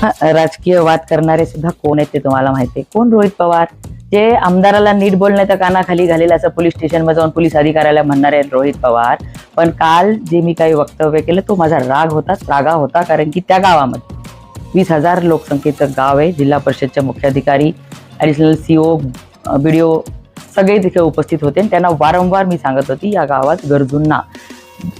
राजकीय वाद करणारे सुद्धा कोण आहेत ते तुम्हाला माहिती आहे? कोण रोहित पवार? जे आमदाराला नीट बोलण्याच्या कानाखाली घालेलं असं पोलीस स्टेशनमध्ये जाऊन पोलीस अधिकाऱ्याला म्हणणारे आहेत रोहित पवार. पण काल जे मी काही वक्तव्य केलं तो माझा राग होता रागा होता कारण की त्या गावामध्ये वीस हजार लोकसंख्येचं गाव आहे. जिल्हा परिषदच्या मुख्याधिकारी ॲडिशनल सी ओ बी सगळे तिथे उपस्थित होते. आणि त्यांना वारंवार मी सांगत होती या गावात गरजूंना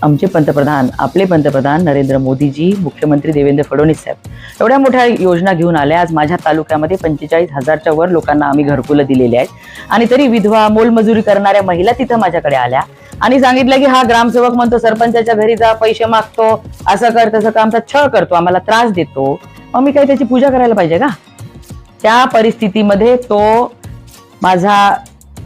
आमचे पंतप्रधान आपले पंतप्रधान नरेंद्र मोदीजी मुख्यमंत्री देवेंद्र फडणवीस साहेब. एवढ्या मोठ्या योजना घेऊन आल्या. आज माझ्या तालुक्यामध्ये पंचेचाळीस हजारच्या वर लोकांना आम्ही घरकुलं दिलेली आहेत. आणि तरी विधवा मोलमजुरी करणाऱ्या महिला तिथं माझ्याकडे आल्या. आणि सांगितलं की हा ग्रामसेवक म्हणतो सरपंचाच्या घरी जा पैसे मागतो. असं कर तसं का आमचा छळ करतो. आम्हाला त्रास देतो. मग मी काही त्याची पूजा करायला पाहिजे का? त्या परिस्थितीमध्ये तो माझा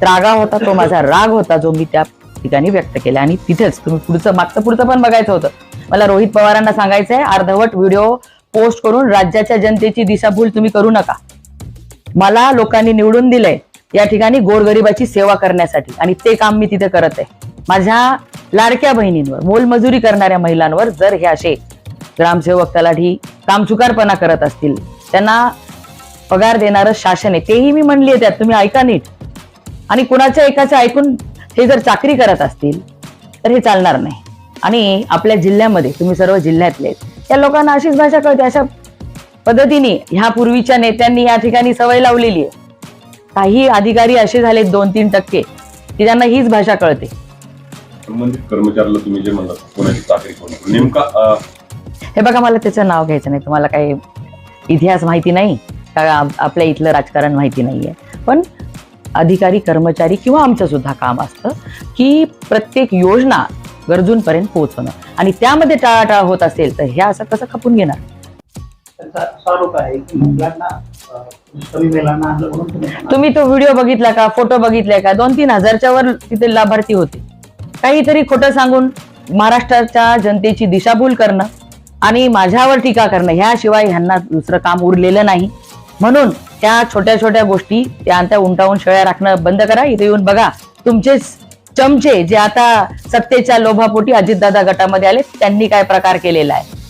त्रागा होता तो माझा राग होता जो मी त्या ठिकाणी व्यक्त केले. आणि तिथेच तुम्ही पुढचं मागचं पुढचं पण बघायचं होतं. मला रोहित पवारांना सांगायचंय अर्धवट व्हिडिओ पोस्ट करून राज्याच्या जनतेची दिशाभूल तुम्ही करू नका. मला लोकांनी निवडून दिलंय या ठिकाणी गोरगरिबाची सेवा करण्यासाठी. आणि ते काम मी तिथे करत आहे. माझ्या लाडक्या बहिणींवर मोलमजुरी करणाऱ्या महिलांवर जर हे असे ग्रामसेवक तलाठी कामचुकारपणा करत असतील त्यांना पगार देणारं शासन आहे तेही मी म्हणली आहे त्यात. तुम्ही ऐका नीट. आणि कुणाच्या एकाचं ऐकून हे जर चाकरी करत असतील तर हे चालणार नाही. आणि आपल्या जिल्ह्यामध्ये तुम्ही सर्व जिल्ह्यातले त्या लोकांना अशीच भाषा कळते. अशा पद्धतीने ह्या पूर्वीच्या नेत्यांनी या ठिकाणी सवय लावलेली आहे. काही अधिकारी असे झाले दोन तीन टक्के की त्यांना हीच भाषा कळते. संबंधित कर्मचाऱ्याला तुम्ही जे म्हणलात कोणाची चाकरी कोण नेमका अं, हे बघा मला त्याचं नाव घ्यायचं नाही. तुम्हाला काही इतिहास माहिती नाही? का आप- आपल्या इथलं राजकारण माहिती नाहीये? पण अधिकारी कर्मचारी किंवा आमचं सुद्धा काम असतं की प्रत्येक योजना गरजूंपर्यंत पोहोचवणं. आणि त्यामध्ये टाळाटाळ होत असेल तर हे असं कसं खपून घेणार. तुम्ही तो व्हिडिओ बघितला का फोटो बघितलाय का? दोन तीन हजारच्या वर तिथे लाभार्थी होते. काहीतरी खोटं सांगून महाराष्ट्राच्या जनतेची दिशाभूल करणं आणि माझ्यावर टीका करणं ह्याशिवाय ह्यांना दुसरं काम उरलेलं नाही. म्हणून त्या छोट्या छोट्या गोष्टी त्या त्या उंटावून शेळ्या राखणं बंद करा. इथे येऊन बघा तुमचे चमचे जे आता सत्तेच्या लोभापोटी अजितदादा गटामध्ये आले त्यांनी काय प्रकार केलेला आहे?